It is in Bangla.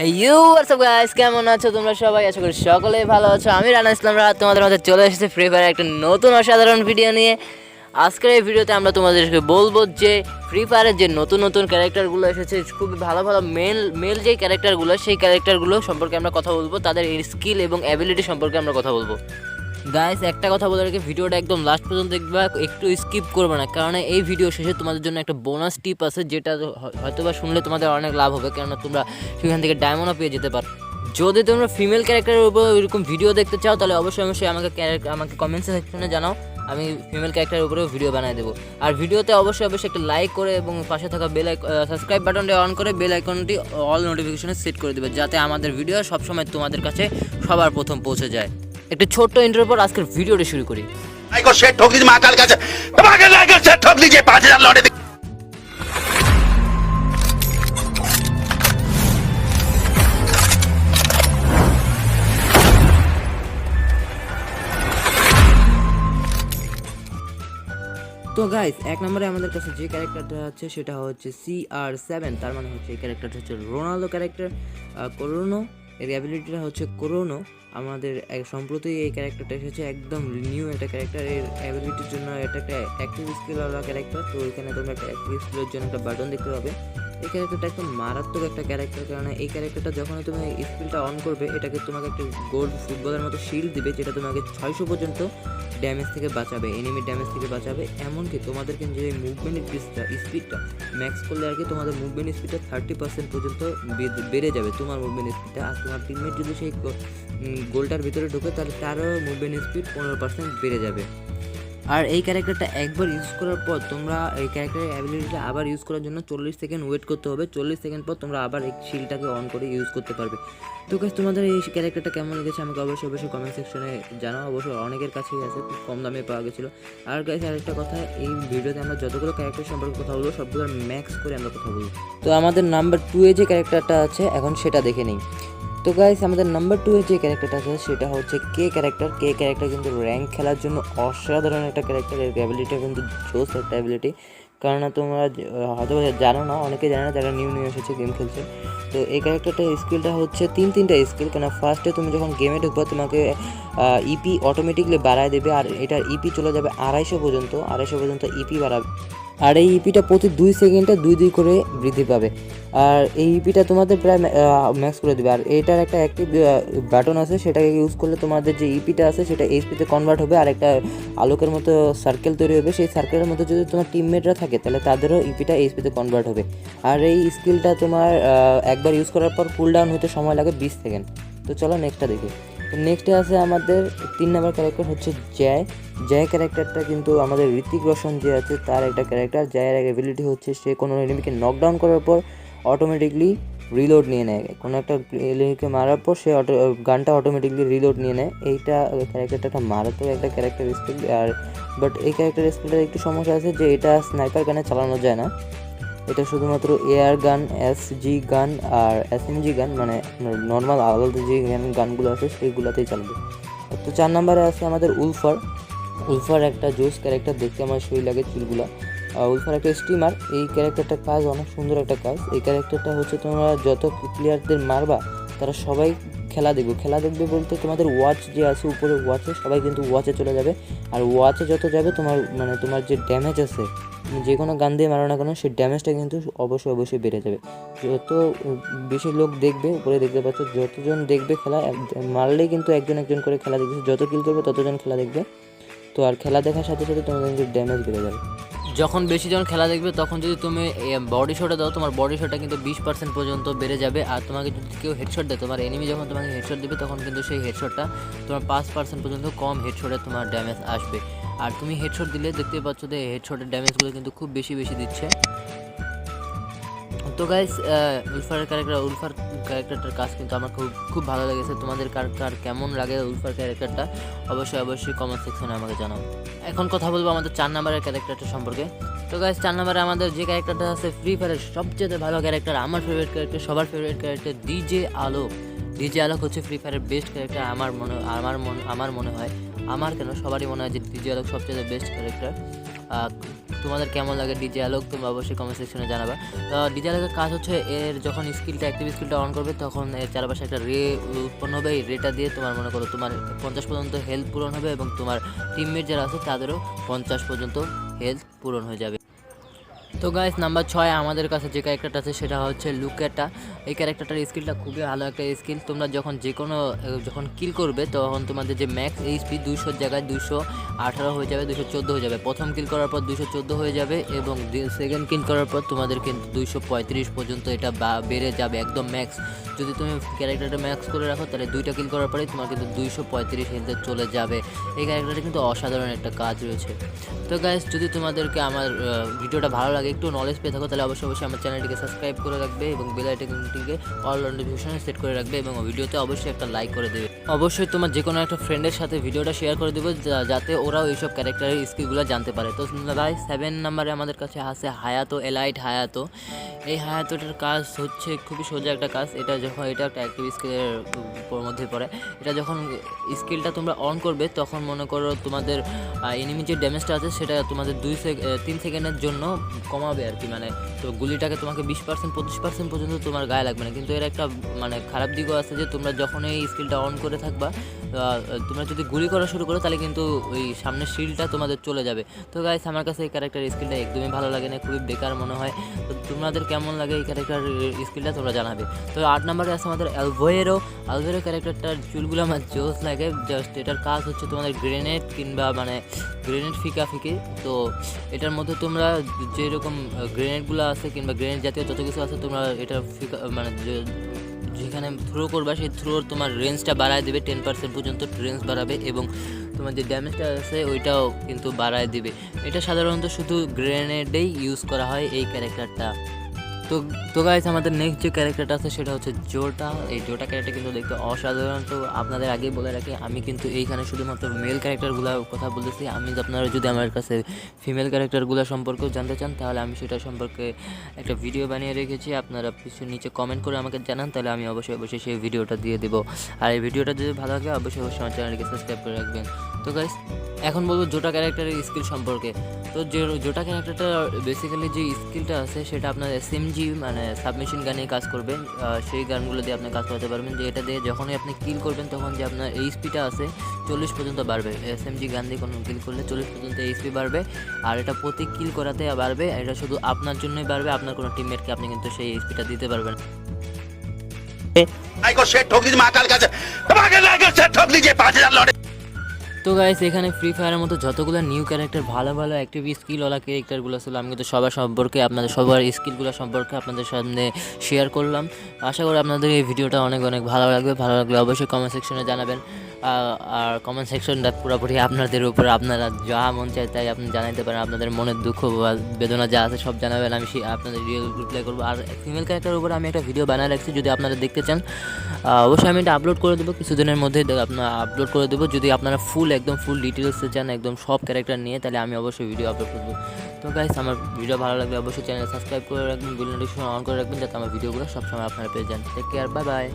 ইউ হোয়াটসঅ্যাপ গাইস কেমন আছো? তোমরা সবাই? আশা করি সকলেই ভালো আছো। আমি রানা ইসলাম রাহাত, তোমাদের মধ্যে চলে এসেছি ফ্রি ফায়ার একটা নতুন অসাধারণ ভিডিও নিয়ে। আজকের এই ভিডিওতে আমরা তোমাদেরকে বলব যে ফ্রি ফায়ারের যে নতুন নতুন ক্যারেক্টারগুলো এসেছে খুবই ভালো ভালো মেল মেল যে ক্যারেক্টারগুলো সেই ক্যারেক্টারগুলো সম্পর্কে আমরা কথা বলব, তাদের স্কিল এবং অ্যাবিলিটি সম্পর্কে আমরা কথা বলব। গাইস একটা কথা বলে রেখে ভিডিওটা একদম লাস্ট পর্যন্ত দেখবা, একটু স্কিপ করবে না, কারণ এই ভিডিও শেষে তোমাদের জন্য একটা বোনাস টিপ আছে, যেটা হয়- হয়তোবা শুনলে তোমাদের অনেক লাভ হবে, কেননা তোমরা সেখান থেকে ডায়মন্ডও পেয়ে যেতে পারো। যদি তোমরা ফিমেল ক্যারেক্টারের উপর এরকম ভিডিও দেখতে চাও, তাহলে অবশ্যই অবশ্যই আমাকে আমাকে কমেন্ট সেকশনে জানাও, আমি ফিমেল ক্যারেক্টারের উপরেও ভিডিও বানিয়ে দেবো। আর ভিডিওতে অবশ্যই অবশ্যই একটা লাইক করে এবং পাশে থাকা বেল সাবস্ক্রাইব বাটনটি অন করে বেল আইকনটি অল নোটিফিকেশনে সেট করে দেবে, যাতে আমাদের ভিডিও সবসময় তোমাদের কাছে সবার প্রথম পৌঁছে যায়। একটা ছোট্ট ইন্টার পর আজকের ভিডিওটা শুরু করি भाई को शेट ठोक दीजिए महाकाल का धमाके लाकर शेट ठोक दीजिए पांच हजार लौटे তো গাইস এক নম্বরে আমাদের কাছে যে ক্যারেক্টারটা আছে সেটা হচ্ছে সি আর সেভেন তার মানে হচ্ছে এই ক্যারেক্টারটা হচ্ছে রোনালদো ক্যারেক্টার করোনো এর অ্যাবিলিটিটা হচ্ছে করোনো আমাদের সম্প্রতি এই ক্যারেক্টারটা এসেছে একদম নিউ একটা ক্যারেক্টার এর অ্যাবিলিটির জন্য এটা একটা অ্যাক্টিভ স্কিলওয়ালা ক্যারেক্টার তো এখানে তোমরা একটা অ্যাক্টিভ স্কিলের জন্য একটা বাটন দেখতে পাবে। এই ক্যারেক্টারটা একদম মারাত্মক একটা ক্যারেক্টার কারণ এই ক্যারেক্টারটা যখনই তুমি স্কিলটা অন করবে, এটাকে তোমাকে একটা গোল্ড ফুটবলের মতো শিল্ড দিবে, যেটা তোমাকে ছয়শো পর্যন্ত ড্যামেজ থেকে বাঁচাবে এনিমি ড্যামেজ থেকে বাঁচাবে, এমনকি তোমাদেরকে যে মুভমেন্ট স্পিডটা স্পিডটা ম্যাক্স করলে আর কি তোমাদের মুভমেন্ট স্পিডটা থার্টি পার্সেন্ট পর্যন্ত বেড়ে যাবে তোমার মুভমেন্ট স্পিডটা আর তোমার টিমমেট যদি সেই গোলটার ভিতরে ঢোকে তাহলে তারও মুভমেন্ট স্পিড পনেরো পার্সেন্ট বেড়ে যাবে। আর এই ক্যারেক্টারটা একবার ইউজ করার পর তোমরা এই ক্যারেক্টারের অ্যাবিলিটিটা আবার ইউজ করার জন্য চল্লিশ সেকেন্ড ওয়েট করতে হবে। চল্লিশ সেকেন্ড পর তোমরা আবার এই শিলটাকে অন করে ইউজ করতে পারবে। তো গাছ তোমাদের এই ক্যারেক্টারটা কেমন লেগেছে আমাকে অবশ্যই অবশ্যই কমেন্ট সেকশনে জানাও। অবশ্যই অনেকের কাছেই আছে, খুব কম দামে পাওয়া গেছিল। আর গাছ আরেকটা কথা, এই ভিডিওতে আমরা যতগুলো ক্যারেক্টার সম্পর্কে কথা বলব সবগুলো ম্যাক্স করে আমরা কথা বলব। তো আমাদের নাম্বার টু এ যে ক্যারেক্টারটা আছে, এখন সেটা দেখে নিই। তো গাইস আমাদের নাম্বার টু যে ক্যারেক্টারটা আছে, সেটা হচ্ছে কে ক্যারেক্টার কে ক্যারেক্টার কিন্তু র্যাঙ্ক খেলার জন্য অসাধারণ একটা ক্যারেক্টার এর অ্যাবিলিটি কিন্তু জোস একটা অ্যাবিলিটি কারণ তোমরা হয়তো জানো না, অনেকে জানে না যারা নিউ নিউ এসেছে গেম খেলছে। তো এই ক্যারেক্টারটা স্কিলটা হচ্ছে তিন তিনটা স্কিল কেন ফার্স্টে তুমি যখন গেমে ঢুকবা, তোমাকে ইপি অটোমেটিকলি বাড়ায় দেবে, আর এটার ইপি চলে যাবে আড়াইশো পর্যন্ত আড়াইশো পর্যন্ত ইপি বাড়াবে। আর এই ইপিটা প্রতি দুই সেকেন্ডে দুই দুই করে বৃদ্ধি পাবে। আর এই ইপিটা তোমাদের প্রায় ম্যাক্স করে দেবে। আর এটার একটা অ্যাক্টিভ বাটন আছে, সেটাকে ইউজ করলে তোমাদের যে ইপিটা আছে, সেটা এইচপিতে কনভার্ট হবে। আর একটা আলোকের মতো সার্কেল তৈরি হবে। সেই সার্কেলের মধ্যে যদি তোমার টিমমেটরা থাকে, তাহলে তাদেরও ইপিটা এইচপিতে কনভার্ট হবে। আর এই স্কিলটা তোমার একবার ইউজ করার পর কুল ডাউন হতে সময় লাগে বিশ সেকেন্ড। তো চলো নেক্সটটা দেখি। তো নেক্সটে আছে আমাদের তিন নম্বর ক্যারেক্টার হচ্ছে জয়। জয় ক্যারেক্টারটা কিন্তু আমাদের ঋতিক রোশন যে আছে, তার একটা ক্যারেক্টার জয়ের এবিলিটি হচ্ছে সে কোনো এনিমিকে নকডাউন করার পর অটোমেটিকলি রিলোড নিয়ে নেয়। কোনো একটা এনিমিকে মারার পর সে অটো গানটা অটোমেটিকলি রিলোড নিয়ে নেয়। এইটা ক্যারেক্টারটা একটা মারাত্মক একটা ক্যারেক্টার স্কিল আর বাট এই ক্যারেক্টার স্কিলটার একটু সমস্যা আছে যে এটা স্নাইপার গানে চালানো যায় না। এটা শুধুমাত্র এয়ার গান এস জি গান আর এস এম জি গান মানে নর্মাল আলাদা যে গান, গানগুলো আছে সেইগুলোতেই চালাবে। তো চার নাম্বারে আছে আমাদের উলফার। উলফার একটা জোস ক্যারেক্টার দেখতে আমার সই লাগে চুলগুলা। আর উলফার একটা স্টিমার, এই ক্যারেক্টারটার কাজ অনেক সুন্দর একটা কাজ। এই ক্যারেক্টারটা হচ্ছে তোমরা যত প্লেয়ারদের মারবা, তারা সবাই খেলা দেখবে। খেলা দেখবে বলতে তোমাদের ওয়াচ যে আছে উপরে ওয়াচে সবাই কিন্তু ওয়াচে চলে যাবে। আর ওয়াচে যত যাবে তোমার মানে তোমার যে ড্যামেজ আছে যে কোনো গান দিয়ে মারো না কেন, সেই ড্যামেজটা কিন্তু অবশ্যই অবশ্যই বেড়ে যাবে। যত বেশি লোক দেখবে, উপরে দেখতে পাচ্ছ, যতজন দেখবে খেলা মারলেই কিন্তু একজন একজন করে খেলা দেখবে। যত কিল করবে, ততজন খেলা দেখবে। তো আর খেলা দেখার সাথে সাথে তোমাদের কিন্তু ড্যামেজ বেড়ে যাবে। যখন বেশি জন খেলা দেখবে, তখন যদি তুমি বডি শটে দাও, তোমার বডি শটটা কিন্তু বিশ পার্সেন্ট পর্যন্ত বেড়ে যাবে। আর তোমাকে যদি কেউ হেডশট দেয়, তোমার এনিমি যখন তোমাকে হেডশট দেবে, তখন কিন্তু সেই হেডশটটা তোমার পাঁচ পার্সেন্ট পর্যন্ত কম হেডশটে তোমার ড্যামেজ আসবে। আর তুমি হেডশট দিলে দেখতে পাচ্ছ যে হেডশটের ড্যামেজগুলো কিন্তু খুব বেশি বেশি দিচ্ছে। তো গাইস উলফারের ক্যারেক্টার উলফার ক্যারেক্টারটার কাজ কিন্তু আমার খুব খুব ভালো লেগেছে। তোমাদের কার কার কেমন লাগে উলফার ক্যারেক্টারটা অবশ্যই অবশ্যই কমেন্ট সেকশনে আমাকে জানাও। এখন কথা বলব আমাদের চার নাম্বারের ক্যারেক্টারটা সম্পর্কে। তো গাইস চার নাম্বারে আমাদের যে ক্যারেক্টারটা আছে ফ্রি ফায়ারের সবচেয়ে ভালো ক্যারেক্টার আমার ফেভারিট ক্যারেক্টার সবার favourite character DJ Alok DJ Alok হচ্ছে ফ্রি ফায়ারের বেস্ট ক্যারেক্টার আমার মনে আমার মনে আমার মনে হয়। আমার কেন, সবারই মনে হয় যে ডিজে আলোক সবচেয়ে বেস্ট ক্যারেক্টার তোমাদের কেমন লাগে ডিজে আলোক, তোমরা অবশ্যই কমেন্ট সেকশনে জানাবা। ডিজে আলোকের কাজ হচ্ছে, এর যখন স্কিলটা অ্যাক্টিভ স্কিলটা অন করবে, তখন এর চারপাশে একটা রে উৎপন্ন হবে। এই রেটা দিয়ে তোমার, মনে করো, তোমার পঞ্চাশ পর্যন্ত হেলথ পূরণ হবে এবং তোমার টিমমেট যারা আছে, তাদেরও পঞ্চাশ পর্যন্ত হেলথ পূরণ হয়ে যাবে। তো গাইস নাম্বার ছয় আমাদের কাছে যে ক্যারেক্টারটা আছে, সেটা হচ্ছে লুকেটা। এই ক্যারেক্টারটার স্কিলটা খুবই ভালো একটা স্কিল তোমরা যখন যে কোনো যখন কিল করবে, তখন তোমাদের যে ম্যাক্স এইচপি দুশোর জায়গায় দুশো আঠারো হয়ে যাবে দুশো চোদ্দ হয়ে যাবে। প্রথম কিল করার পর দুশো চোদ্দ হয়ে যাবে এবং সেকেন্ড কিল করার পর তোমাদের কিন্তু দুইশো পঁয়ত্রিশ পর্যন্ত এটা বেড়ে যাবে একদম ম্যাক্স যদি তুমি ক্যারেক্টারটা ম্যাক্স করে রাখো, তাহলে দুইটা কিল করার পরেই তোমার কিন্তু দুইশো পঁয়ত্রিশ হেলথে চলে যাবে। এই ক্যারেক্টারটা কিন্তু অসাধারণ একটা কাজ রয়েছে। তো গাইস যদি তোমাদেরকে আমার ভিডিওটা ভালো লাগে একটু নলেজ পেয়ে থাকো, তাহলে অবশ্যই অবশ্যই আমার চ্যানেলটিকে সাবস্ক্রাইব করে রাখবে এবং বেল আইকনটিকে অল নোটিফিকেশনে সেট করে রাখবে এবং ভিডিওতে অবশ্যই একটা লাইক করে দেবে। অবশ্যই তোমার যে কোনো একটা ফ্রেন্ডের সাথে ভিডিওটা শেয়ার করে দেবে যাতে ওরাও এইসব ক্যারেক্টারের স্কিলগুলো জানতে পারে। তো ভাই সেভেন নাম্বারে আমাদের কাছে আছে হায়াতো এলাইট হায়াতো। এই হায়াতোটার কাজ হচ্ছে খুবই সোজা একটা কাজ, এটা যখন এটা একটা অ্যাক্টিভ স্কিলের মধ্যে পড়ে। এটা যখন স্কিলটা তোমরা অন করবে, তখন মনে করো তোমাদের এনিমি যে ড্যামেজটা আছে, সেটা তোমাদের দুই তিন সেকেন্ডের জন্য কমাবে আর কি মানে তো গুলিটাকে তোমাকে বিশ পার্সেন্ট পঁচিশ পার্সেন্ট পর্যন্ত তোমার গায়ে লাগবে না। কিন্তু এর একটা মানে খারাপ দিকও আছে যে তোমরা যখন এই স্কিলটা অন করে থাকবা তোমরা যদি গুলি করা শুরু করো, তাহলে কিন্তু ওই সামনের শিলটা তোমাদের চলে যাবে। তো গাইস আমার কাছে এই ক্যারেক্টার স্কিলটা একদমই ভালো লাগে না, খুবই বেকার মনে হয়। তো তোমাদের কেমন লাগে এই ক্যারেক্টার স্কিলটা তোমরা জানাবে। তো আট নম্বরে আছে আমাদের অ্যালভোয়েরো অ্যালভোয়েরো ক্যারেক্টারটার চুলগুলো আমার জোস লাগে। জাস্ট এটার কাজ হচ্ছে তোমাদের গ্রেনেড কিংবা মানে গ্রেনেড ফিকা ফিকি তো এটার মধ্যে তোমরা যেরকম গ্রেনেডগুলো আছে কিংবা গ্রেনেড জাতীয় যত কিছু আছে, তোমরা এটা ফিকা মানে যেখানে থ্রো করবা, সেই থ্রোর তোমার রেঞ্জটা বাড়ায় দেবে টেন পার্সেন্ট পর্যন্ত রেঞ্জ বাড়াবে এবং তোমার যে ড্যামেজটা আছে, ওইটাও কিন্তু বাড়ায় দেবে। এটা সাধারণত শুধু গ্রেনেডেই ইউজ করা হয় এই ক্যারেক্টারটা তো তো গাইস আমাদের নেক্সট যে ক্যারেক্টারটা আছে সেটা হচ্ছে জোটা এই জোটা ক্যারেক্টার কিন্তু দেখতে অসাধারণ। তো আপনাদের আগেই বলে রাখি, আমি কিন্তু এইখানে শুধুমাত্র মেল ক্যারেক্টারগুলোর কথা বলতেছি। আমি আপনারা যদি আমার কাছে ফিমেল ক্যারেক্টারগুলো সম্পর্কেও জানতে চান, তাহলে আমি সেটা সম্পর্কে একটা ভিডিও বানিয়ে রেখেছি। আপনারা কিছু নিচে কমেন্ট করে আমাকে জানান, তাহলে আমি অবশ্যই অবশ্যই সেই ভিডিওটা দিয়ে দেবো। আর এই ভিডিওটা যদি ভালো লাগে, অবশ্যই অবশ্যই আমার চ্যানেলকে সাবস্ক্রাইব করে রাখবেন। তো গাইস এখন বলব জোটা ক্যারেক্টারের স্কিল সম্পর্কে। তো জোটা ক্যারেক্টারটা বেসিক্যালি যে স্কিলটা আছে, সেটা আপনার এসএমজি মানে সাবমেশিন গানে কাজ করবে। সেই গানগুলো দিয়ে আপনি কাজ করতে পারবেন। যে এটা দিয়ে যখনই আপনি কিল করবেন, তখন যে আপনার এইচপিটা আছে, চল্লিশ পর্যন্ত বাড়বে। এসএমজি গান দিয়ে কোনো কিল করলে চল্লিশ পর্যন্ত এইচপি বাড়বে। আর এটা প্রতি কিল করাতে বাড়বে, এটা শুধু আপনার জন্যই বাড়বে, আপনার কোনো টিমমেটকে আপনি কিন্তু সেই এইচপিটা দিতে পারবেন। ঠোক দিয়েছে মাতাল কাছে তোমাকে ঠোক দিয়েছে পাঁচ হাজার লড়ে তো গাইস এখানে ফ্রি ফায়ারের মতো যতগুলো নিউ ক্যারেক্টার ভালো ভালো অ্যাক্টিভ স্কিলওয়ালা ক্যারেক্টারগুলো ছিল, আমি কিন্তু সবার সম্পর্কে আপনাদের, সবার স্কিলগুলো সম্পর্কে আপনাদের সামনে শেয়ার করলাম। আশা করি আপনাদের এই ভিডিওটা অনেক অনেক ভালো লাগবে, ভালো লাগলে অবশ্যই কমেন্ট সেকশনে জানাবেন। আর কমেন্ট সেকশনটা পুরোপুরি আপনাদের উপর। আপনারা যা মন চায় তাই আপনি জানাইতে পারেন। আপনাদের মনের দুঃখ বা বেদনা যা আছে সব জানাবেন। আমি আপনাদের রিপ্লাই করব। আর ফিমেল ক্যারেক্টারের উপর আমি একটা ভিডিও বানিয়ে রাখছি, যদি আপনারা দেখতে চান। অবশ্যই আমি এটা আপলোড করে দেবো। কিছুদিনের মধ্যে আপনার আপলোড করে দেবো। যদি আপনারা ফুল একদম ফুল ডিটেলসে চান, একদম সব ক্যারেক্টার নিয়ে, তাহলে আমি অবশ্যই ভিডিও আপলোড করব। তো গাইস আমার ভিডিও ভালো লাগলে অবশ্যই চ্যানেল সাবস্ক্রাইব করে রাখবেন বিল নোটিফিকেশন অন করে রাখবেন, যাতে আমার ভিডিওগুলো সবসময় আপনারা পেয়ে যান। Take care bye bye